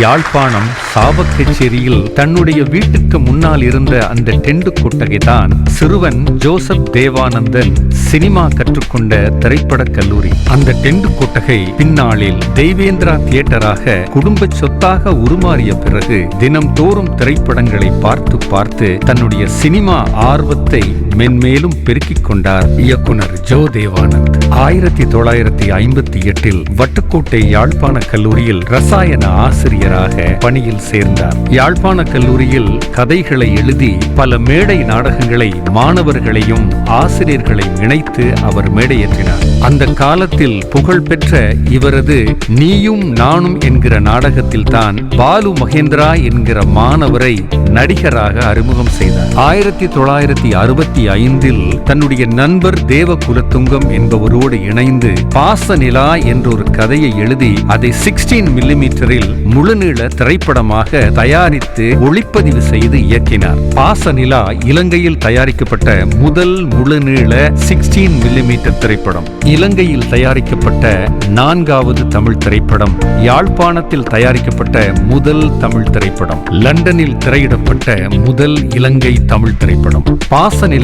யாழ்ப்பாணம் சாவக்கச்சேரியில் தன்னுடைய வீட்டுக்கு முன்னால் இருந்த அந்த டெண்டு கொட்டகை தான் சிறுவன் ஜோசப் தேவானந்தன் சினிமா கற்றுக்கொண்ட திரைப்படக் கல்லூரி. அந்த டெண்டு கொட்டகை பின்னாளில் தெய்வேந்திரா தியேட்டராக குடும்ப சொத்தாக உருமாறிய பிறகு தினம்தோறும் திரைப்படங்களை பார்த்து பார்த்து தன்னுடைய சினிமா ஆர்வத்தை மென்மேலும் பெருக்கிக் கொண்டார் இயக்குனர் ஜோ தேவானந்த். ஆயிரத்தி தொள்ளாயிரத்தி ஐம்பத்தி எட்டில் வட்டுக்கோட்டை யாழ்ப்பாண கல்லூரியில் ரசாயன ஆசிரியராக பணியில் சேர்ந்தார். யாழ்ப்பாண கல்லூரியில் கதைகளை எழுதி பல மேடை நாடகங்களை மாணவர்களையும் ஆசிரியர்களையும் இணைத்து அவர் மேடையேற்றினார். அந்த காலத்தில் புகழ்பெற்ற இவரது நீயும் நானும் என்கிற நாடகத்தில் தான் பாலு மகேந்திரா என்கிற மாணவரை நடிகராக அறிமுகம் செய்தார். ஆயிரத்தி தொள்ளாயிரத்தி அறுபத்தி ஐந்தில் தன்னுடைய நண்பர் தேவகுலத்துங்கம் என்பவரோடு இணைந்து பாசநிலா என்ற ஒரு கதையை எழுதி அதை சிக்ஸ்டீன் மில்லிமீட்டரில் முழுநீள திரைப்படமாக தயாரித்து ஒளிப்பதிவு செய்து இயக்கினார். பாசநிலா இலங்கையில் தயாரிக்கப்பட்ட முதல் முழுநீள சிக்ஸ்டீன் மில்லிமீட்டர் திரைப்படம். இலங்கையில் தயாரிக்கப்பட்ட நான்காவது தமிழ் திரைப்படம். யாழ்ப்பாணத்தில் தயாரிக்கப்பட்ட முதல் தமிழ் திரைப்படம். லண்டனில் திரையிடப்பட்ட முதல் இலங்கை தமிழ் திரைப்படம்.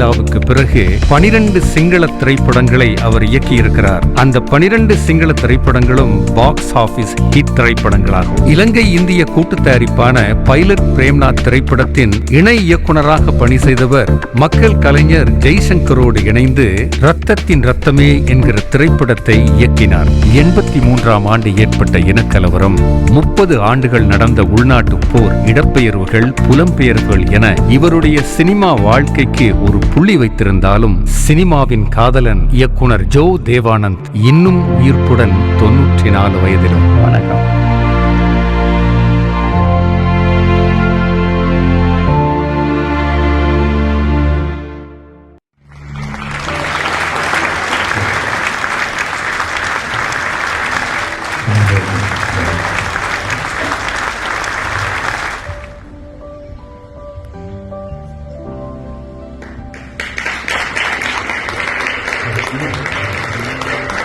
பாசநிலாவுக்கு பிறகு பனிரெண்டு சிங்கள திரைப்படங்களை அவர் இயக்கியிருக்கிறார். அந்த பனிரெண்டு சிங்கள திரைப்படங்களும் பாக்ஸ் ஆபீஸ் ஹிட் திரைப்படங்களாகும். இலங்கை இந்திய கூட்டு தயாரிப்பான பைலட் பிரேம்நாத் திரைப்படத்தின் இணை இயக்குனராக பணி செய்தவர் மக்கள் கலைஞர் ஜெய்சங்கரோடு இணைந்து ரத்தத்தின் ரத்தமே என்கிற திரைப்படத்தை இயக்கினார். எண்பத்தி மூன்றாம் ஆண்டு ஏற்பட்ட இனக்கலவரம் முப்பது ஆண்டுகள் நடந்த உள்நாட்டு போர் இடப்பெயர்வுகள் புலம்பெயர்வுகள் என இவருடைய சினிமா வாழ்க்கைக்கு ஒரு புள்ளி வைத்திருந்தாலும் சினிமாவின் காதலன் இயக்குனர் ஜோ தேவானந்த் இன்னும் உயிர்ப்புடன் தொன்னூற்றி நாலு வயதிலும். வணக்கம்.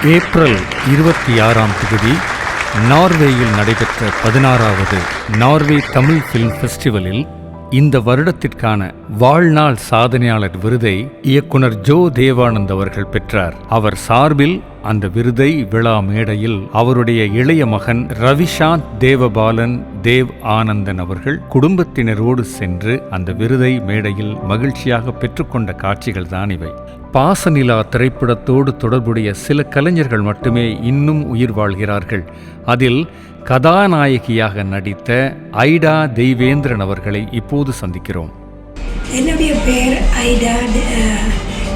ஏப்ரல் இருபத்தி ஆறாம் தேதி நார்வேயில் நடைபெற்ற பதினாறாவது நார்வே தமிழ் ஃபிலிம் ஃபெஸ்டிவலில் இந்த வருடத்திற்கான வாழ்நாள் சாதனையாளர் விருதை இயக்குனர் ஜோ தேவானந்த் அவர்கள் பெற்றார். அவர் சார்பில் அந்த விருதை விழா மேடையில் அவருடைய இளைய மகன் ரவிஷாந்த் தேவபாலன் தேவ் ஆனந்தன் அவர்கள் குடும்பத்தினரோடு சென்று அந்த விருதை மேடையில் மகிழ்ச்சியாக பெற்றுக்கொண்ட காட்சிகள் தான் இவை. பாசநிலா திரைப்படத்தோடு தொடர்புடைய சில கலைஞர்கள் மட்டுமே இன்னும் உயிர் வாழ்கிறார்கள். அதில் கதாநாயகியாக நடித்த ஐடா தெய்வேந்திரன் அவர்களை இப்போது சந்திக்கிறோம். என்னுடைய பேர் ஐடா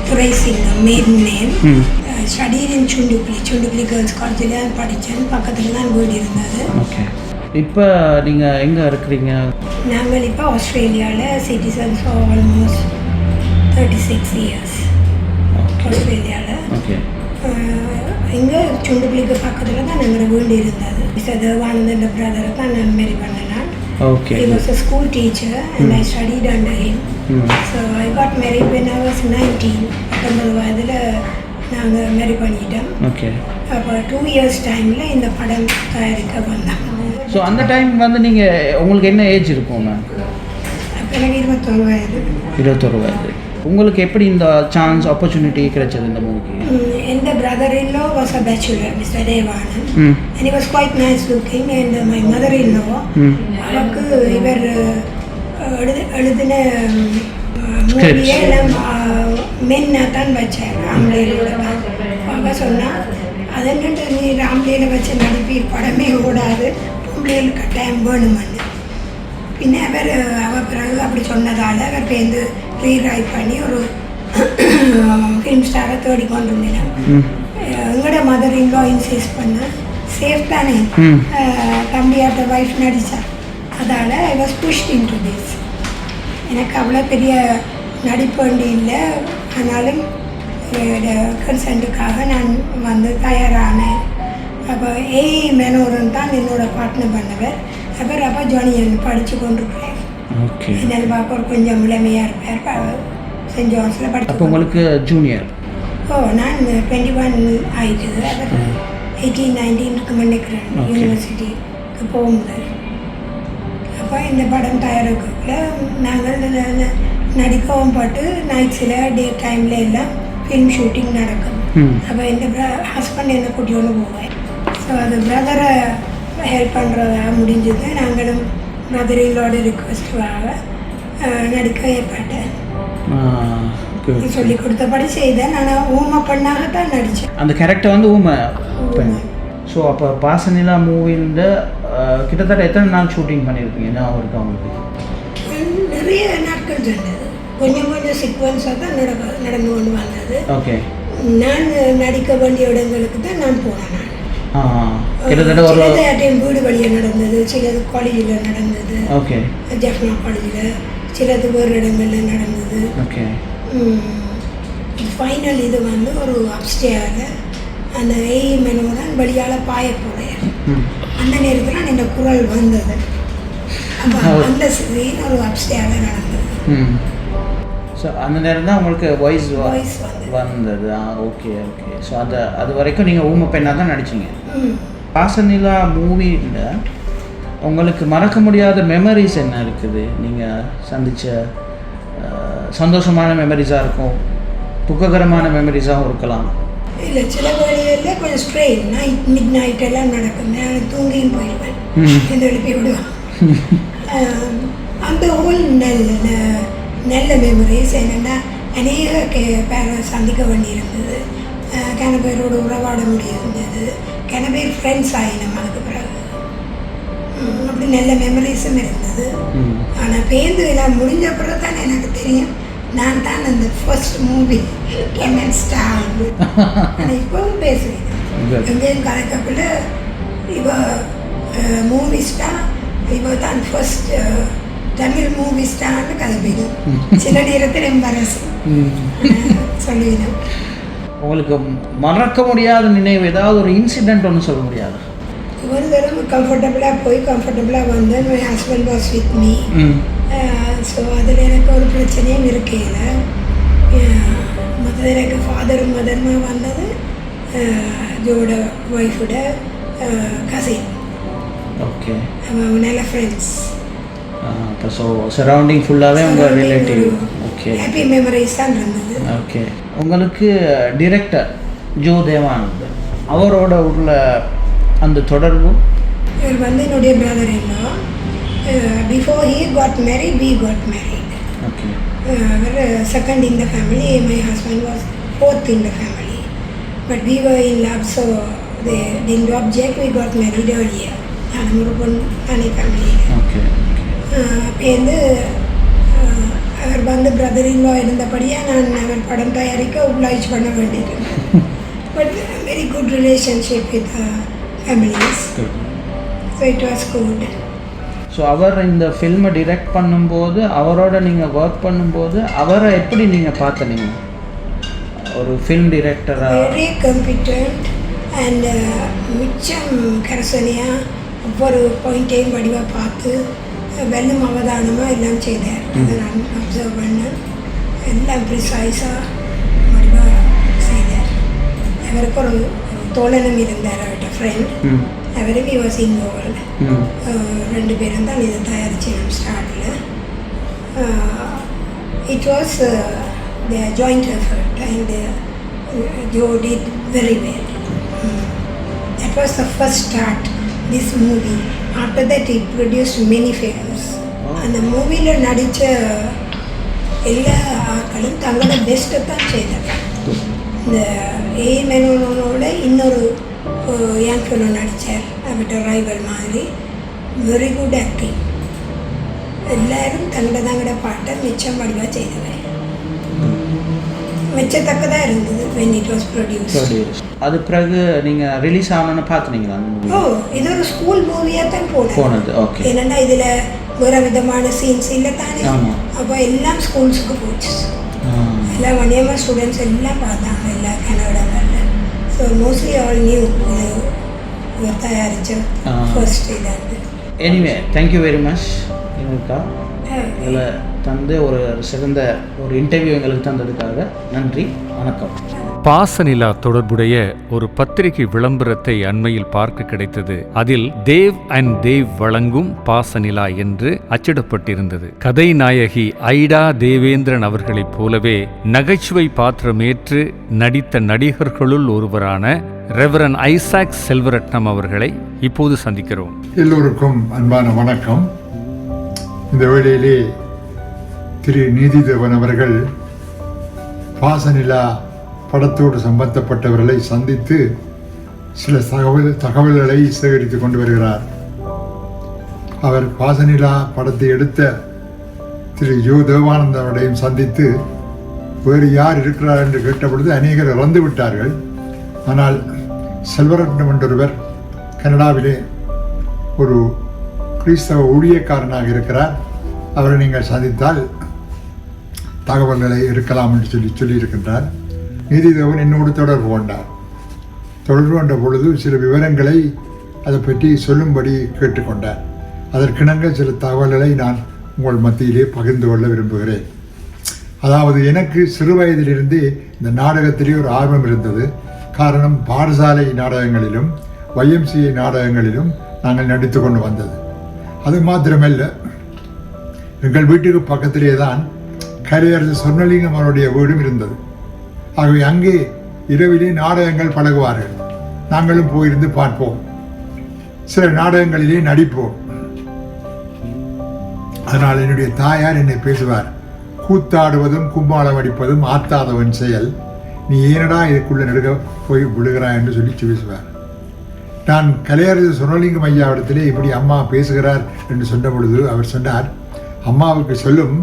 துரைசிங்கம் மேடன் நேம் ஸ்டடியில் இன் கேர்ள்ஸ் காலேஜில் தான் படித்தேன். பக்கத்தில் தான் வீடு இருந்தது. ஓகே இப்போ நீங்கள் எங்கே இருக்கிறீங்க? நாங்கள் இப்போ ஆஸ்திரேலியாவில் citizens almost thirty six years okay. இங்கே சுண்டுக்குழிக்கு பக்கத்தில் தான் எங்களோட வீடு இருந்தது. மிஸ்டர் தேவானந்தன் பிரதரை தான் நான் மேரி பண்ணினேன் okay He was a school teacher and I studied under him. ம் So I got married when I was 19. பத்தொன்பது வயதில் நாங்கள் மேரி பண்ணிட்டோம். ஓகே அப்போ டூ இயர்ஸ் டைமில் இந்த படம் தயாரிக்க வந்தோம். ஸோ அந்த டைம் வந்து நீங்கள் உங்களுக்கு என்ன ஏஜ் இருக்கும் மேம் அப்போ எனக்கு இருபத்தொரு வயது. இருபத்தொரு வயது. உங்களுக்கு எப்படி இந்த சான்ஸ் ஆப்பர்ச்சுனிட்டி கிடைச்சது இந்த மூவிக்கு எந்த brother in law was a bachelor mister Devanand hmm and he was quite nice looking and my mother in law ம் அவருக்கு இவர் எழுது எழுதின. மூவியே மென்னாக தான் வச்சார் ஆம்பளையிலோட தான் அவ சொன்னா அதன்ட்டு நீ ஆம்பளையில வச்சு நடிப்பீர் படமே ஓடாது பொம்பளையில் கட்டாயம் வேணுமென்னு பின்ன அவர் அவ பிறகு அப்படி சொன்னதால் அவர் பேருந்து ஒரு ஃபிலிம் ஸ்டாரை தேடி கொண்டு வந்தேன் எங்களோட மதர் இன்லோ இன்சிஸ்ட் பண்ண சேஃப் தானே? தம்பியாட்ட ஒய்ஃப் நடித்தா அதால் I was pushed into this எனக்கு அவ்வளோ பெரிய நடிப்பு வண்டி இல்லை. ஆனாலும் கன்சென்ட்டுக்காக நான் வந்து தயாரானேன். அப்போ ஏய் மெனோரன் தான் என்னோட பார்ட்னர் பண்ணவர். அவர் அப்போ ஜோனியன் படித்து கொண்டிருக்கிறேன் என்னென்னு பார்க்க கொஞ்சம் இளமையாக இருப்பார் சென்ட் ஜோன்ஸில் படித்து அப்போ உங்களுக்கு ஜூனியர் ஓ நான் டுவெண்ட்டி ஒன் ஆயிட்டுது அவர் எயிட்டீன் நைன்டீனுக்கு நினைக்கிறேன். யூனிவர்சிட்டிக்கு போகும்போது அப்போ இந்த படம் தயாரிக்கக்குள்ள நாங்கள் நடிக்கவும் பட்டு நைட்ஸில் டே டைமில் எல்லாம் ஃபிலிம் ஷூட்டிங் நடக்கும் அப்போ இந்த ஹஸ்பண்ட் என்ன கூட்டியோன்னு போவேன் ஸோ அது பிரதரை ஹெல்ப் பண்ணுறதா முடிஞ்சது நாங்களும் பிரதரிலோட ரிக்வஸ்டாக நடிக்க ஏற்பட்டேன் சொல்லி கொடுத்தபடி செய்தேன். ஆனால் ஊமை பெண்ணாகத்தான் நடித்தேன். அந்த கேரக்டர் வந்து ஊமை பெண். ஸோ அப்போ பாசனிலா மூவியில் கிட்டத்தட்ட எத்தனை நாள் ஷூட்டிங் பண்ணியிருக்கீங்க ஞாபகம் இருக்கா உங்களுக்கு? நிறைய நாட்கள் சொன்னது கொஞ்சம் கொஞ்சம் சீக்வன்ஸாக தான் நடக்க நடந்து கொண்டு வந்தது. ஓகே நான் நடிக்க வேண்டிய இடங்களுக்கு தான் நான் போனேன். கிட்டத்தட்ட ஒரு அட்டையும் வீடு வழியாக நடந்தது சிலது காலேஜில் நடந்தது. ஓகே ஜஃப்னா காலேஜில் சிலது வேறு இடங்கள்ல நடந்தது. ஓகே ஃபைனல் இது வந்து ஒரு அப்ஸ்டேரில் அந்த ஏய் மெனுடன் வழியால் பாய போகிறேன் அந்த நேரத்தில் இந்த குரல் வந்தது. அப்போ அந்த சீன் ஒரு அப்ஸ்டேரில் நடந்தது. ஸோ அந்த நேரம் தான் உங்களுக்கு வாய்ஸ் Voice வந்தது. ஆ ஓகே ஓகே ஸோ அது அது வரைக்கும் நீங்கள் ஊமை பெண்ணாக தான் நடிச்சீங்க. பாசநிலா மூவியில் உங்களுக்கு மறக்க முடியாத மெமரிஸ் என்ன இருக்குது? நீங்கள் சந்தித்த சந்தோஷமான மெமரிஸாக இருக்கும். துக்ககரமான மெமரிஸாகவும் இருக்கலாம். இல்லை சில வேலைகளில் கொஞ்சம் ஸ்ட்ரெயின் நைட் மிட் நைட் எல்லாம் நடக்கும். நான் தூங்கியும் போயிடுவேன். எழுப்பி விடுவேன். அந்த ஹோல் நல்ல நல்ல மெமரிஸ் என்னென்னா அநேக கே பேரை சந்திக்க வேண்டியிருந்தது. கன பேரோட உறவாட முடியிருந்தது கன பேர் ஃப்ரெண்ட்ஸ் ஆகினோம் அதுக்கு பிறகு. அப்படி நல்ல மெமரிஸும் இருந்தது. ஆனால் பேருந்து எல்லாம் முடிஞ்ச பிறகு தான் எனக்கு தெரியும் நான் தான் அந்த ஃபர்ஸ்ட் மூவி கெமன் ஸ்டார் ஆனால் இப்போவும் பேசுவேன். எங்கேயும் கலக்கப்பில் இவ மூவி ஸ்டார் இவ தான் ஃபர்ஸ்ட் தமிழ் மூவி ஸ்டார்னு கதைப்பிடும் சில நேரத்தில் எம்பரசம் ம். சொல்லிடும் உங்களுக்கு மறக்க முடியாத நினைவு ஏதாவது ஒரு இன்சிடென்ட் ஒன்று சொல்ல முடியாது? ஒரு தடவை கம்ஃபர்டபுளாக போய் கம்ஃபர்டபுளாக வந்தேன் my husband was with me. So அதில் எனக்கு ஒரு பிரச்சனையும் இருக்கையில் மற்றது எனக்கு ஃபாதரும் மதருமா வந்தது. ஜோட ஒய்ஃபோட கசின் ஓகே அவங்க நல்ல ஃப்ரெண்ட்ஸ் ஸோ சரௌண்டிங் ஃபுல்லாகவே உங்கள் ரிலேட்டிவ் ஓகே ஹாப்பி மெமரிஸ் தான் இருந்தது. ஓகே உங்களுக்கு டிரெக்டர் ஜோ தேவானந்த் அவரோட உள்ள அந்த தொடர்பு? இவர் வந்து என்னுடைய brother in law before he got married we got married okay our second in the family my husband was fourth in the family but we were in love so they didn't object we got married earlier நான் ஒரு பொண்ணு தனி family okay அப்போந்து அவர் வந்து brother in-law இருந்தபடியாக நான் அவர் படம் தயாரிக்க oblige பண்ண வேண்டியது. But very good relationship with families so it was good so அவர் இந்த ஃபில்மை டிரெக்ட் பண்ணும்போது அவரோட நீங்கள் ஒர்க் பண்ணும்போது அவரை எப்படி நீங்கள் பார்த்தனீங்க? ஒரு ஃபில்ம் டிரெக்டராக வெரி கம்பிட்டன்ட் அண்ட் மிச்சம் கரசனையாக ஒவ்வொரு பாயிண்ட்டையும் வடிவாக பார்த்து வெல்லும் அவதானமாக எல்லாம் செய்தார் அதை நான் அப்சர்வ் பண்ணேன் எல்லாம் ப்ரிசைஸாக வடிவாக செய்தார் அவருக்கு ஒரு தோழனும் இருந்தார் அவர்கிட்ட ஃப்ரெண்ட் அவரும் involved ம் ரெண்டு பேரும் தான் இதை தயாரிச்சோம் ஸ்டார்டில் it was the joint effort and Joe did very well that was the first start this movie after that it produce many films அந்த மூவியில் நடித்த எல்லா ஆட்களும் தங்களோட பெஸ்ட்டை தான் செய்தாங்க. இந்த ஏ மெனோனோட இன்னொரு யங் ஃபெலோ நடித்தார் அவர்கிட்ட ரைவல் மாதிரி. வெரி குட் ஆக்டிங் எல்லாரும் தங்கட தங்கட பாட்டை மிச்சம் வடிவாக செய்தவன் மெச்சத்தக்கதாக இருந்தது வென் இட் வாஸ் ப்ரொடியூஸ் அது பிறகு நீங்கள் ரிலீஸ் ஆனோன்னு பார்த்துனீங்களா ஓ இது ஒரு ஸ்கூல் மூவியாக தான் போனது. போனது ஓகே ஏன்னா இதில் வேறு விதமான சீன்ஸ் இல்லை தானே. அப்போ எல்லாம் ஸ்கூல்ஸுக்கு போச்சு. எல்லா வணியமாக ஸ்டூடெண்ட்ஸ் எல்லாம் பார்த்தாங்க எல்லா கனடாவில் ஸோ மோஸ்ட்லி ஆல் நியூ இவர் தயாரித்த. First இதாண்டு anyway thank you very much எங்களுக்கா இதில் தந்து ஒரு சிறந்த ஒரு இன்டர்வியூ எங்களுக்கு தந்ததுக்காக நன்றி வணக்கம். பாசனிலா தொடர்புடைய ஒரு பத்திரிகை விளம்பரத்தை அண்மையில் பார்க்க கிடைத்தது. அதில் தேவ் அண்ட் தேவ் வழங்கும் பாசனிலா என்று அச்சிடப்பட்டிருந்தது. கதை நாயகி ஐடா தேவேந்திரன் அவர்களைப் போலவே நகைச்சுவை பாத்திரமேற்று நடித்த நடிகர்களுள் ஒருவரான ரெவரன் ஐசாக் செல்வரட்னம் அவர்களை இப்போது சந்திக்கிறோம். எல்லோருக்கும் அன்பான வணக்கம். இந்த வேளையிலே திரு நீதிதேவன் அவர்கள் பாசனிலா படத்தோடு சம்பந்தப்பட்டவர்களை சந்தித்து சில தகவல் தகவல்களை சேகரித்து கொண்டு வருகிறார். அவர் பாசனிலா படத்தை எடுத்த திரு யோ தேவானந்தாவையும் சந்தித்து வேறு யார் இருக்கிறார்? என்று கேட்டபொழுது அநேகர் இறந்து விட்டார்கள். ஆனால் செல்வரட்னம் என்றொருவர் கனடாவிலே ஒரு கிறிஸ்தவ ஊழியக்காரனாக இருக்கிறார். அவரை நீங்கள் சந்தித்தால் தகவல்களை இருக்கலாம் என்று சொல்லி சொல்லியிருக்கின்றார். நீதிதேவன் என்னோடு தொடர்பு கொண்டார். தொடர்பு கொண்ட பொழுது சில விவரங்களை அதை பற்றி சொல்லும்படி கேட்டுக்கொண்டார். அதற்கிணங்க சில தகவல்களை நான் உங்கள் மத்தியிலே பகிர்ந்து கொள்ள விரும்புகிறேன். அதாவது எனக்கு சிறு வயதிலிருந்தே இந்த நாடகத்திலே ஒரு ஆர்வம் இருந்தது. காரணம் பாடசாலை நாடகங்களிலும் வைஎம்சிஐ நாடகங்களிலும் நாங்கள் நடித்து கொண்டு வந்தது. அது மாத்திரமல்ல எங்கள் வீட்டுக்கு பக்கத்திலே தான் கரையரசு சொர்ணலிங்கம் அவருடைய வீடும் இருந்தது. ஆகவே அங்கே இரவிலே நாடகங்கள் பழகுவார்கள். நாங்களும் போயிருந்து பார்ப்போம். சில நாடகங்களிலே நடிப்போம். அதனால் என்னுடைய தாயார் என்னை பேசுவார். கூத்தாடுவதும் கும்பாளம் அடிப்பதும் ஆத்தாதவன் செயல். நீ ஏனடா இதுக்குள்ளே நடுக போய் விழுகிறாய் என்று சொல்லி பேசுவார். நான் கலையரசு சுனலிங்கம் ஐயாவிடத்திலே இப்படி அம்மா பேசுகிறார் என்று சொன்ன பொழுது அவர் சொன்னார் அம்மாவுக்கு சொல்லும்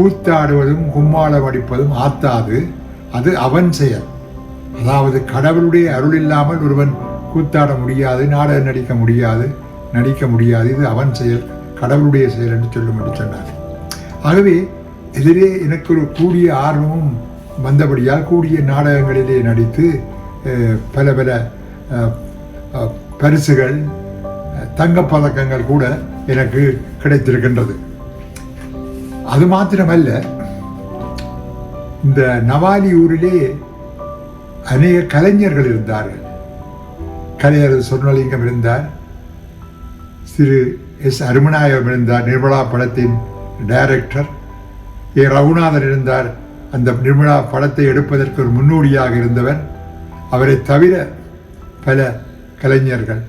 கூத்தாடுவதும் கும்மாளம் அடிப்பதும் ஆத்தாது. அது அவன் செயல். அதாவது கடவுளுடைய அருள் இல்லாமல் ஒருவன் கூத்தாட முடியாது நாடகம் நடிக்க முடியாது நடிக்க முடியாது. இது அவன் செயல் கடவுளுடைய செயல் என்று சொல்லும் என்று சொன்னார். ஆகவே எதிரே எனக்கு ஒரு கூடிய ஆர்வமும் வந்தபடியால் கூடிய நாடகங்களிலே நடித்து பல பல பரிசுகள் தங்கப்பதக்கங்கள் கூட எனக்கு கிடைத்திருக்கின்றது. அது மாத்திரமல்ல இந்த நவாலி ஊரிலே அநேக கலைஞர்கள் இருந்தார்கள். கலைஞர் சொர்ணலிங்கம் இருந்தார் திரு எஸ் அருமநாயகம் இருந்தார் நிர்மலா படத்தின் டைரக்டர். ஏ. ரகுநாதன் இருந்தார் அந்த நிர்மலா படத்தை எடுப்பதற்கு ஒரு முன்னோடியாக இருந்தவர். அவரை தவிர பல கலைஞர்கள்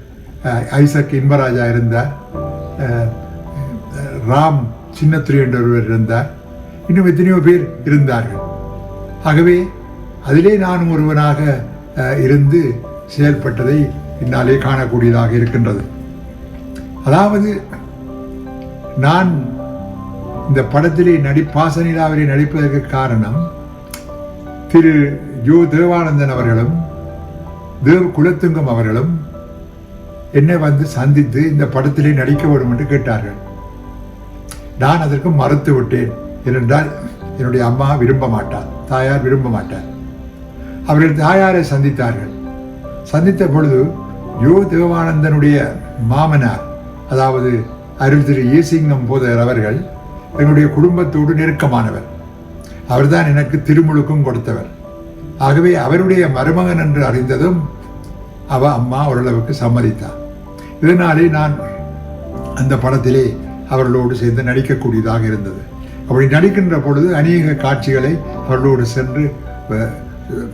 அஹ், ஐசக் இன்பராஜா இருந்தார் அஹ், ராம் சின்னத்துறை என்ற ஒருவர் இருந்தார். இன்னும் எத்தனையோ பேர் இருந்தார்கள். ஆகவே அதிலே நானும் ஒருவனாக அஹ், இருந்து செயல்பட்டதை என்னாலே காணக்கூடியதாக இருக்கின்றது. அதாவது நான் இந்த படத்திலே நடி பாசனிலாவிலே நடிப்பதற்கு காரணம் திரு ஜோ தேவானந்தன் அவர்களும் தேவ் குலத்துங்கம் அவர்களும் என்னை வந்து சந்தித்து இந்த படத்திலே நடிக்க வேண்டும் என்று கேட்டார்கள். நான் அதற்கு மறுத்து விட்டேன் ஏனென்றால் என்னுடைய அம்மா விரும்ப மாட்டார் தாயார் விரும்ப மாட்டார். அவர்கள் தாயாரை சந்தித்தார்கள். சந்தித்த பொழுது யோ தேவானந்தனுடைய மாமனார் அதாவது அருள் திரு ஈசிங்கம் போதர் அவர்கள் என்னுடைய குடும்பத்தோடு நெருக்கமானவர். அவர்தான் எனக்கு திருமுழுக்கும் கொடுத்தவர். ஆகவே அவருடைய மருமகன் என்று அறிந்ததும் அவ அம்மா ஓரளவுக்கு சம்மதித்தார். இதனாலே நான் அந்த படத்திலே அவர்களோடு சேர்ந்து நடிக்கக்கூடியதாக இருந்தது. அப்படி நடிக்கின்ற பொழுது அநேக காட்சிகளை அவர்களோடு சென்று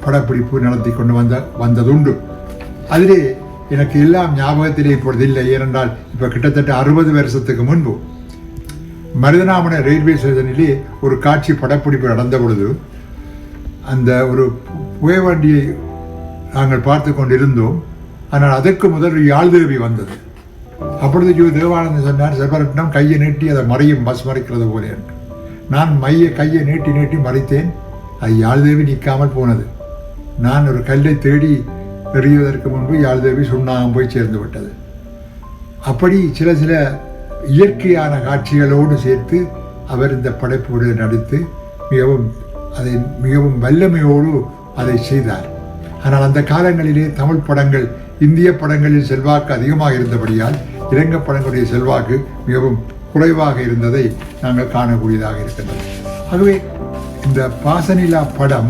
படப்பிடிப்பு நடத்தி கொண்டு வந்த வந்ததுண்டு. அதிலே எனக்கு எல்லாம் ஞாபகத்திலே இப்பொழுது இல்லை. ஏனென்றால் இப்போ கிட்டத்தட்ட அறுபது வருஷத்துக்கு முன்பு மருதநாமன ரயில்வே ஸ்டேஷனிலே ஒரு காட்சி படப்பிடிப்பு நடந்த பொழுது அந்த ஒரு புகை வண்டியை நாங்கள் பார்த்து கொண்டிருந்தோம். ஆனால் அதற்கு முதல் யாழ்தேவி வந்தது. அப்பொழுது ஜோ தேவானந்தன் சொன்னார் செல்வரட்னம் கையை நீட்டி அதை மறையும் பஸ் மறைக்கிறது போல என்று. நான் மைய கையை நீட்டி நீட்டி மறைத்தேன் அது யாழ்தேவி நிற்காமல் போனது. நான் ஒரு கல்லை தேடி எறிவதற்கு முன்பு யாழ்தேவி சுண்ணாகம் போய் சேர்ந்து விட்டது. அப்படி சில சில இயற்கையான காட்சிகளோடு சேர்த்து அவர் இந்த படைப்புகளை நடித்து மிகவும் அதை மிகவும் வல்லமையோடு அதை செய்தார். ஆனால் அந்த காலங்களிலே தமிழ் படங்கள் இந்திய படங்களில் செல்வாக்கு அதிகமாக இருந்தபடியால் இலங்கை படங்களுடைய செல்வாக்கு மிகவும் குறைவாக இருந்ததை நாங்கள் காணக்கூடியதாக இருக்கின்றது. ஆகவே இந்த பாசனிலா படம்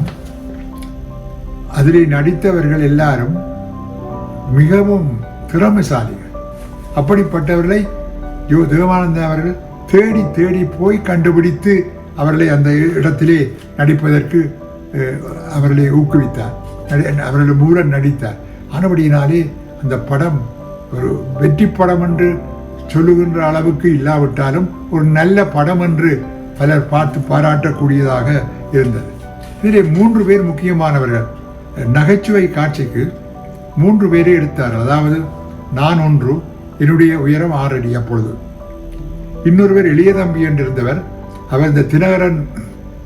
அதிலே நடித்தவர்கள் எல்லாரும் மிகவும் திறமைசாலிகள். அப்படிப்பட்டவர்களை யோ தேவானந்தா அவர்கள் தேடி தேடி போய் கண்டுபிடித்து அவர்களை அந்த இடத்திலே நடிப்பதற்கு அஹ், அவர்களை ஊக்குவித்தார். நடி- அவர்கள் மூலம் நடித்தார். ஆனபடியினாலே அந்த படம் ஒரு வெற்றி படம் என்று சொல்லுகின்ற அளவுக்கு இல்லாவிட்டாலும் ஒரு நல்ல படம் என்று பலர் பார்த்து பாராட்டக்கூடியதாக இருந்தது. இதிலே மூன்று பேர் முக்கியமானவர்கள். நகைச்சுவை காட்சிக்கு மூன்று பேரை எடுத்தார் அதாவது நான் ஒன்று என்னுடைய உயரம் ஆறடி அடி அப்பொழுது. இன்னொருவர் எளிய தம்பி என்றிருந்தவர். அவர் இந்த தினகரன்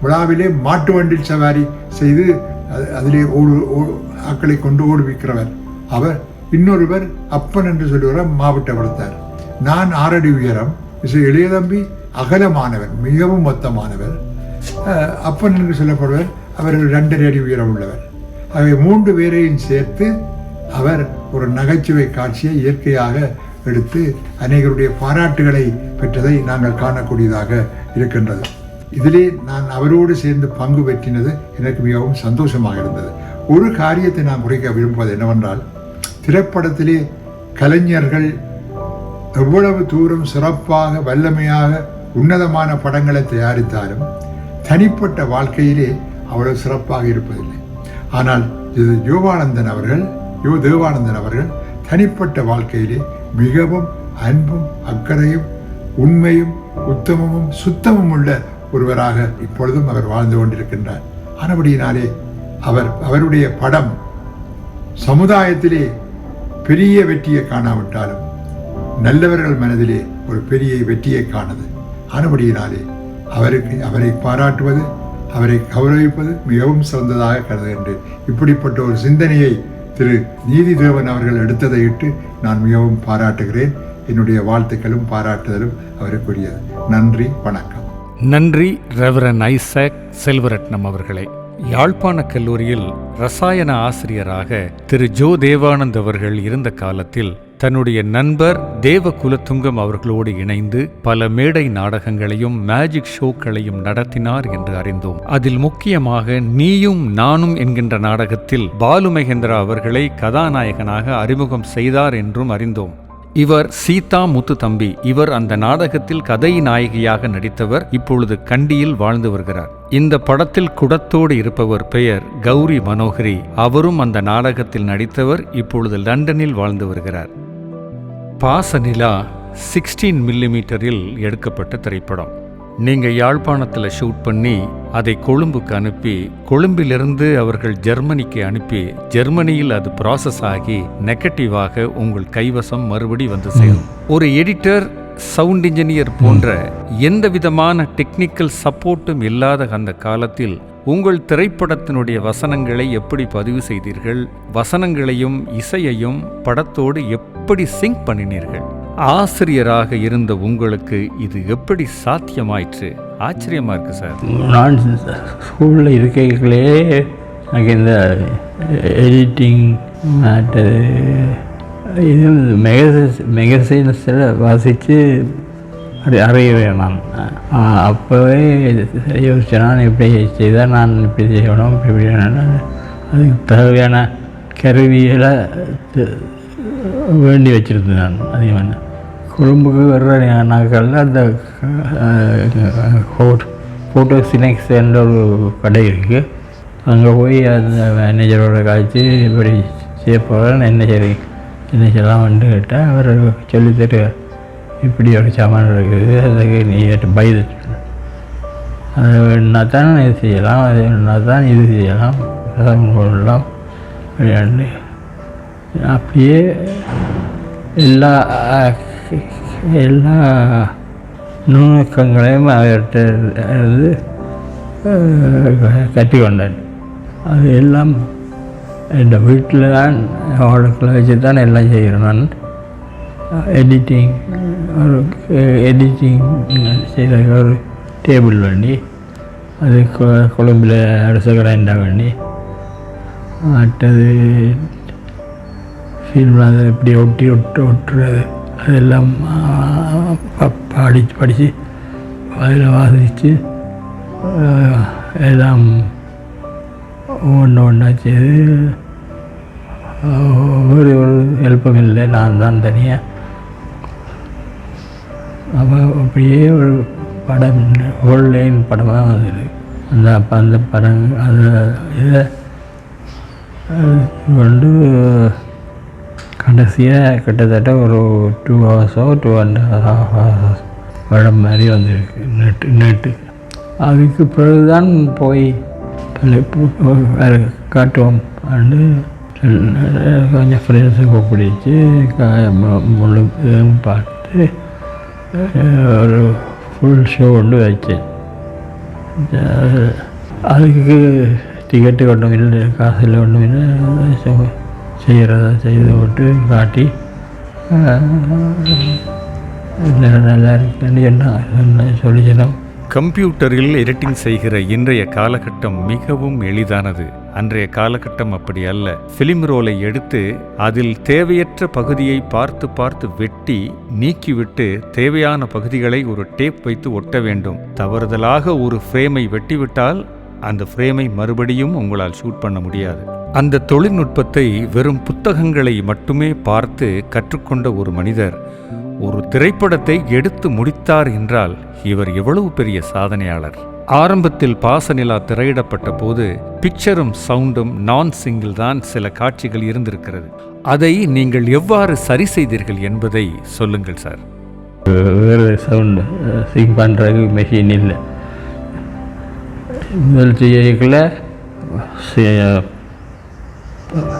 விழாவிலே மாட்டு வண்டில் சவாரி செய்து அது- அதிலே ஓடு ஓ- கொண்டு ஓடுவிக்கிறவர். அவர் இன்னொருவர் அப்பன் என்று சொல்லுவார் மாவட்ட வளர்த்தார். நான் ஆறடி உயரம் மிஸ்டர் எளிய தம்பி அகலமானவர் மிகவும் மொத்தமானவர். அப்பன் என்று சொல்லப்படுவர் அவர்கள் ரெண்டரை அடி உயரம் உள்ளவர். அவை மூன்று பேரையும் சேர்த்து அவர் ஒரு நகைச்சுவை காட்சியை இயற்கையாக எடுத்து அநேகருடைய பாராட்டுகளை பெற்றதை நாங்கள் காணக்கூடியதாக இருக்கின்றது. இதிலே நான் அவரோடு சேர்ந்து பங்கு பெற்றினது எனக்கு மிகவும் சந்தோஷமாக இருந்தது. ஒரு காரியத்தை நான் குறைக்க விரும்புவது என்னவென்றால் திரைப்படத்திலே கலைஞர்கள் எவ்வளவு தூரம் சிறப்பாக வல்லமையாக உன்னதமான படங்களை தயாரித்தாலும் தனிப்பட்ட வாழ்க்கையிலே அவ்வளவு சிறப்பாக இருப்பதில்லை. ஆனால் இது யோகானந்தன் அவர்கள் யோ தேவானந்தன் அவர்கள் தனிப்பட்ட வாழ்க்கையிலே மிகவும் அன்பும் அக்கறையும் உண்மையும் உத்தமமும் சுத்தமும் உள்ள ஒருவராக இப்பொழுதும் அவர் வாழ்ந்து கொண்டிருக்கின்றார். ஆனபடியினாலே அவர் அவருடைய படம் சமுதாயத்திலே பெரிய வெற்றியை காணாவிட்டாலும் நல்லவர்கள் மனதிலே ஒரு பெரிய வெற்றியை காணது. ஆனபடியினாலே அவருக்கு அவரை பாராட்டுவது அவரை கௌரவிப்பது மிகவும் சிறந்ததாக கருதுகின்றேன் இப்படிப்பட்ட ஒரு சிந்தனையை திரு நீதிதேவன் அவர்கள் எடுத்ததை இட்டு நான் மிகவும் பாராட்டுகிறேன். என்னுடைய வாழ்த்துக்களும் பாராட்டுதலும் அவருக்குரியது. நன்றி வணக்கம். நன்றி ரெவரன் ஐசக் செல்வரட்னம் அவர்களே. யாழ்ப்பாண கல்லூரியில் ரசாயன ஆசிரியராக திரு ஜோ தேவானந்த் அவர்கள் இருந்த காலத்தில் தன்னுடைய நண்பர் தேவ குலத்துங்கம் அவர்களோடு இணைந்து பல மேடை நாடகங்களையும் மேஜிக் ஷோக்களையும் நடத்தினார் என்று அறிந்தோம். அதில் முக்கியமாக நீயும் நானும் என்கின்ற நாடகத்தில் பாலு மகேந்திரா அவர்களை கதாநாயகனாக அறிமுகம் செய்தார் என்றும் அறிந்தோம். இவர் சீதா முத்து தம்பி. இவர் அந்த நாடகத்தில் கதை நாயகியாக நடித்தவர் இப்பொழுது கண்டியில் வாழ்ந்து வருகிறார். இந்த படத்தில் குடத்தோடு இருப்பவர் பெயர் கௌரி மனோகரி. அவரும் அந்த நாடகத்தில் நடித்தவர் இப்பொழுது லண்டனில் வாழ்ந்து வருகிறார். பாசநிலா சிக்ஸ்டீன் மில்லிமீட்டரில் எடுக்கப்பட்ட திரைப்படம். நீங்க யாழ்ப்பாணத்தில் ஷூட் பண்ணி அதை கொழும்புக்கு அனுப்பி கொழும்பிலிருந்து அவர்கள் ஜெர்மனிக்கு அனுப்பி ஜெர்மனியில் அது ப்ராசஸ் ஆகி நெகட்டிவாக உங்கள் கைவசம் மறுபடி வந்து சேரும். ஒரு எடிட்டர் சவுண்ட் இன்ஜினியர் போன்ற எந்த விதமான டெக்னிக்கல் சப்போர்ட்டும் இல்லாத அந்த காலத்தில் உங்கள் திரைப்படத்தினுடைய வசனங்களை எப்படி பதிவு செய்தீர்கள்? வசனங்களையும் இசையையும் படத்தோடு எப்படி சிங்க் பண்ணினீர்கள்? ஆசிரியராக இருந்த உங்களுக்கு இது எப்படி சாத்தியமாயிற்று? ஆச்சரியமா இருக்குது சார். நான் ஸ்கூலில் இருக்கைகளே எனக்கு இந்த எடிட்டிங் மற்றது இது மெகசைன்ஸ் மெகசைன்ஸில் வாசித்து அது அறிகிறேன் நான். அப்போவே யோசிச்சேன் நான் இப்படி செய்தால் நான் இப்படி செய்யணும் இப்படி அதுக்கு தேவையான கருவிகளை வேண்டி வச்சுருந்தேன் நான். அதிகமாக கொழும்புக்கு வர்ற நாட்களில் அந்த ஃபோட்டோ சினெக்ஸ் என்ற ஒரு கடை இருக்குது அங்கே போய் அந்த மேனேஜரோட காய்ச்சி இப்படி செய்ய போகிறேன் என்ன சரி என்ன செய்யலாம் வந்து கேட்டால் அவர் சொல்லி தருவார் இப்படி ஒரு சாமான் இருக்குது அதுக்கு நீ பயது அது வேணா தான் இது செய்யலாம் அது வேணா தான் இது செய்யலாம் கொள்ளலாம் விளையாண்டு அப்படியே எல்லா எல்லா நுணுக்கங்களையும் அவர்கிட்ட இருந்து அஹ், கற்றுக்கொண்டேன் அது எல்லாம் இந்த வீட்டில் தான் அவளுக்குள்ள வச்சு தான் எல்லாம் செய்கிறேன் நான். எடிட்டிங் ஒரு எடிட்டிங் செய்த ஒரு டேபிள் வண்டி அது கொ- கொழும்பில் அரச கடைண்டா வண்டி மற்றது ஃபில்மில் அதை எப்படி ஒட்டி ஒட்டு ஒட்டுறது. அதெல்லாம் படித்து படித்து அதில் வாசித்து எல்லாம் ஒன்று ஒன்றா செய்து ஒரு ஒரு எழுப்பம் இல்லை நான் தான் தனியாக அப்போ அப்படியே ஒரு படம் ஆன்லைன் படமாக வந்தது. அந்த அப்போ அந்த படம் அந்த இதை கொண்டு கடைசியாக கிட்டத்தட்ட ஒரு டூ ஹவர்ஸோ டூ அண்ட் ஹாஃப் ஹவர்ஸ் படம் மாதிரி வந்திருக்கு. நெட்டு நெட்டு அதுக்கு பிறகுதான் போய் வேறு காட்டுவோம். அப்படின்னு கொஞ்சம் ஃப்ரெண்ட்ஸை கூப்பிடிச்சு. முழு பார்த்து ஒரு ஃபுல் ஷோ கொண்டு வச்சேன். அதுக்கு டிக்கெட்டு ஒன்றும் இல்லை காசு இல்லை ஒன்றும் இல்லை செய்கிறத செய்து விட்டு காட்டி நல்லா இருக்குன்னு என்ன சொல்லி சொன்னோம் கம்ப்யூட்டரில் எடிட்டிங் செய்கிற இன்றைய காலகட்டம் மிகவும் எளிதானது. அன்றைய காலகட்டம் அப்படி அல்ல. ஃபிலிம் ரோலை எடுத்து அதில் தேவையற்ற பகுதியை பார்த்து பார்த்து வெட்டி நீக்கிவிட்டு தேவையான பகுதிகளை ஒரு டேப் வைத்து ஒட்ட வேண்டும். தவறுதலாக ஒரு ஃப்ரேமை வெட்டிவிட்டால் அந்த ஃப்ரேமை மறுபடியும் உங்களால் ஷூட் பண்ண முடியாது. அந்த தொழில்நுட்பத்தை வெறும் புத்தகங்களை மட்டுமே பார்த்து கற்றுக்கொண்ட ஒரு மனிதர் ஒரு திரைப்படத்தை எடுத்து முடித்தார் என்றால் இவர் எவ்வளவு பெரிய சாதனையாளர். ஆரம்பத்தில் பாசநிலா திரையிடப்பட்ட போது பிக்சரும் சவுண்டும் நான் சிங்கிள் தான் சில காட்சிகள் இருந்திருக்கிறது. அதை நீங்கள் எவ்வாறு சரி செய்தீர்கள் என்பதை சொல்லுங்கள் சார். வேறு சவுண்டு சிங் பண்ணுறதுக்கு மெஷின் இல்லை. முதல்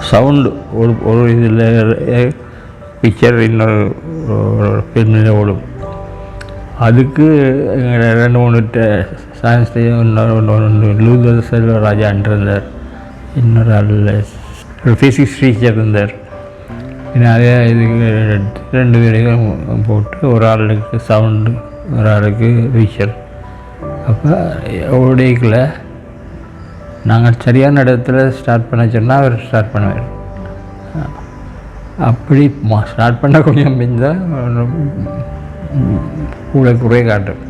சவுண்டு ஒரு ஒரு இதில் பிக்சர் இன்னொரு பெண்ணில் ஓடும். அதுக்கு எங்களை ரெண்டு மூணு சயின்ஸ் இன்னொரு ஒன்று லூதர் செல்வராஜான் இருந்தார் இன்னொரு ஆள் ஃபிசிக்ஸ் டீச்சர் இருந்தார். நிறைய இதுக்கு ரெண்டு பேரையும் போட்டு ஒரு ஆளுக்கு சவுண்டு ஒரு ஆளுக்கு விஷர் அப்போ ஓடிக்கல நாங்கள் சரியான இடத்துல ஸ்டார்ட் பண்ண சொன்னால் அவர் ஸ்டார்ட் பண்ணுவார். அப்படி ஸ்டார்ட் பண்ண கொஞ்சம் மிஞ்சால் கூட குறைய காட்டும்.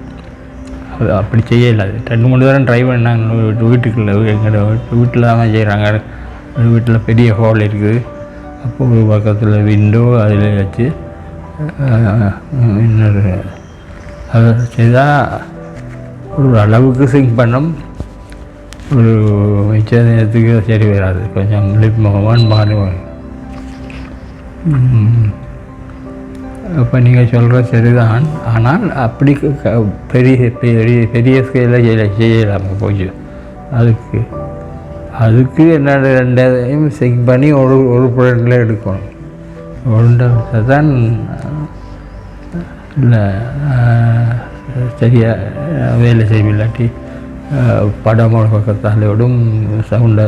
அது அப்படி செய்யல அது ரெண்டு மூணு தரம் ட்ரை பண்ணாங்க வீட்டுக்குள்ளே எங்களோட வீட்டில் தான் செய்கிறாங்க வீட்டில் பெரிய ஹால் இருக்குது. அப்போ ஒரு பக்கத்தில் விண்டோ அதில் வச்சு இன்னொரு அதை செய்தால் ஒரு அளவுக்கு சிங் பண்ணோம். ஒரு மிச்ச நேரத்துக்கு சரி வராது. கொஞ்சம் லிப் முகமான் மாறுவாங்க அப்போ நீங்கள் சொல்கிற சரிதான். ஆனால் அப்படி பெரிய பெரிய பெரிய ஸ்கேலில் செய்ய செய்யலாமா போச்சு. அதுக்கு அதுக்கு என்ன ரெண்டையும் செக் பண்ணி ஒரு ஒரு பொருளில் எடுக்கணும். ஒன்றை தான் இல்லை சரியாக வேலை செய்யும் இல்லாட்டி படமோட பக்கத்தாலையோடும் சவுண்டை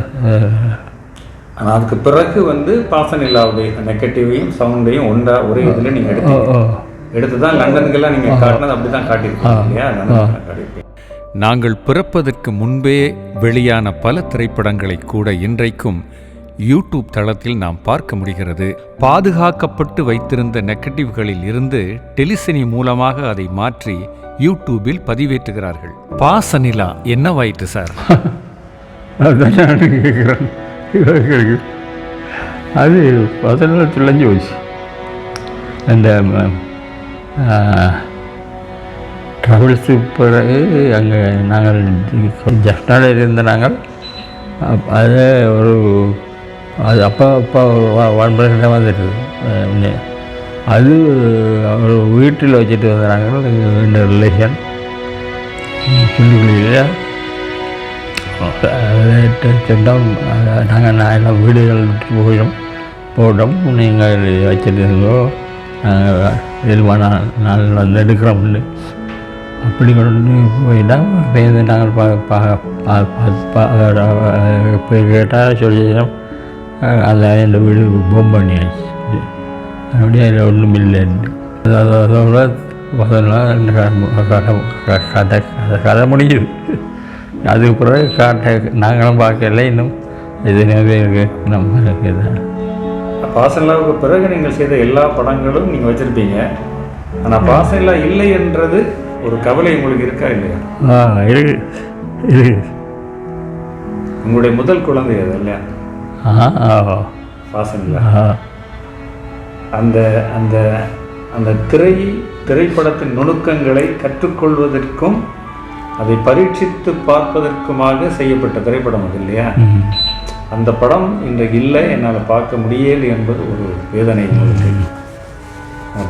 ஆனால் அதுக்கு பிறகு வந்து பாசனில்லாவுடைய நெகட்டிவையும் சவுண்டையும் ஒன்றா ஒரே இதில் நீங்கள் ஓ எடுத்து தான் லண்டனுக்கெல்லாம் நீங்கள் காட்டினது அப்படி தான் காட்டியிருக்கீங்க இல்லையா காட்டியிருக்கீங்க நாங்கள் பிறப்பதற்கு முன்பே வெளியான பல திரைப்படங்களை கூட இன்றைக்கும் யூடியூப் தளத்தில் நாம் பார்க்க முடிகிறது. பாதுகாக்கப்பட்டு வைத்திருந்த நெகட்டிவ்களில் இருந்து டெலிசனி மூலமாக அதை மாற்றி யூடியூபில் பதிவேற்றுகிறார்கள். பாசனிலா என்னவாயிற்று சார்? அதுதான் நான் கேட்குறேன் அது பதினெட்டு துளைஞ்சு போச்சு. அந்த ட்ராவல்ஸுக்கு பிறகு அங்கே நாங்கள் ஜஸ்டால இருந்த நாங்கள் அதை ஒரு அது அப்போ அப்போ ஒன் வந்துட்டு அது அவர் வீட்டில் வச்சுட்டு வந்தாங்க. இந்த ரிலேஷன் சொல்லிக்குள்ளியில் சொந்தம் நாங்கள் நான் எல்லாம் வீடுகள் விட்டு போயிடும். போட்டோம். நீங்கள் வச்சுருந்தோ. நாங்கள் விரும்பான நாள் வந்து எடுக்கிறோம்னு அப்படி கொண்டு போயிட்டால் பேருந்து நாங்கள் பா பா பா பா- பா கேட்டால் சொல்லிடுறோம் அந்த இந்த வீடு பொம் பண்ணியாச்சு. அப்படியே அதில் ஒன்றும் இல்லைன்னு அதாவது அதோட கதை கதை முடிஞ்சுது அதுக்கு பிறகு காட்ட நாங்களும் பார்க்கல இன்னும். எதுனாவே இருக்கு நம்ம இருக்குது பிறகு நீங்கள் செய்த எல்லா படங்களும் நீங்கள் வச்சுருப்பீங்க. ஆனால் பாசனிலா இல்லை என்றது ஒரு கவலை உங்களுக்கு இருக்கா இல்லையா? ஆ இருக்கு இருக்கு. உங்களுடைய முதல் குழந்தை அது இல்லையா? ஆ அந்த அந்த அந்த திரை திரைப்படத்தின் நுணுக்கங்களை கற்றுக்கொள்வதற்கும் அதை பரீட்சித்து பார்ப்பதற்குமாக செய்யப்பட்ட திரைப்படம் அது இல்லையா? அந்த படம் இன்றைக்கு இல்லை என்னால் பார்க்க முடியலை என்பது ஒரு வேதனை உங்களுக்கு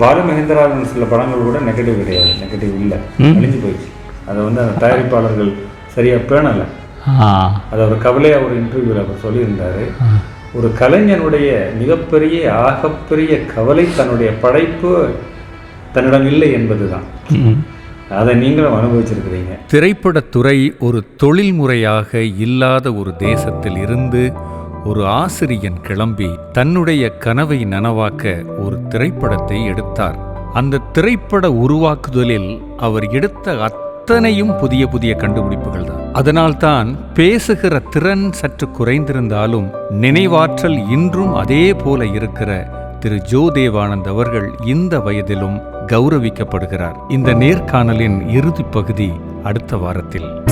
பாலு மகேந்திராவின் சில படங்கள் கூட நெகட்டிவ் கிடையாது. நெகட்டிவ் இல்லை. அழிஞ்சு போயிடுச்சு. அதை வந்து அந்த தயாரிப்பாளர்கள் சரியாக பேணலை. அது அவர் கவலையாக ஒரு இன்டர்வியூவில் அவர் சொல்லியிருந்தார். ஒரு கலைஞனுடைய மிகப்பெரிய ஆகப்பெரிய கவலை தன்னுடைய படைப்பு தன்னிடம் இல்லை என்பதுதான். ம். அதை நீங்களும் அனுபவிச்சிருக்கிறீங்க. திரைப்படத்துறை ஒரு தொழில்முறையாக இல்லாத ஒரு தேசத்தில் இருந்து ஒரு ஆசிரியன் கிளம்பி தன்னுடைய கனவை நனவாக்க ஒரு திரைப்படத்தை எடுத்தார். அந்த திரைப்பட உருவாக்குதலில் அவர் எடுத்த அத்தனையும் புதிய புதிய கண்டுபிடிப்புகள் தான். அதனால்தான் பேசுகிற திறன் சற்று குறைந்திருந்தாலும் நினைவாற்றல் இன்றும் அதே போல இருக்கிற திரு ஜோ தேவானந்த் அவர்கள் இந்த வயதிலும் கௌரவிக்கப்படுகிறார். இந்த நேர்காணலின் இறுதிப் பகுதி அடுத்த வாரத்தில்.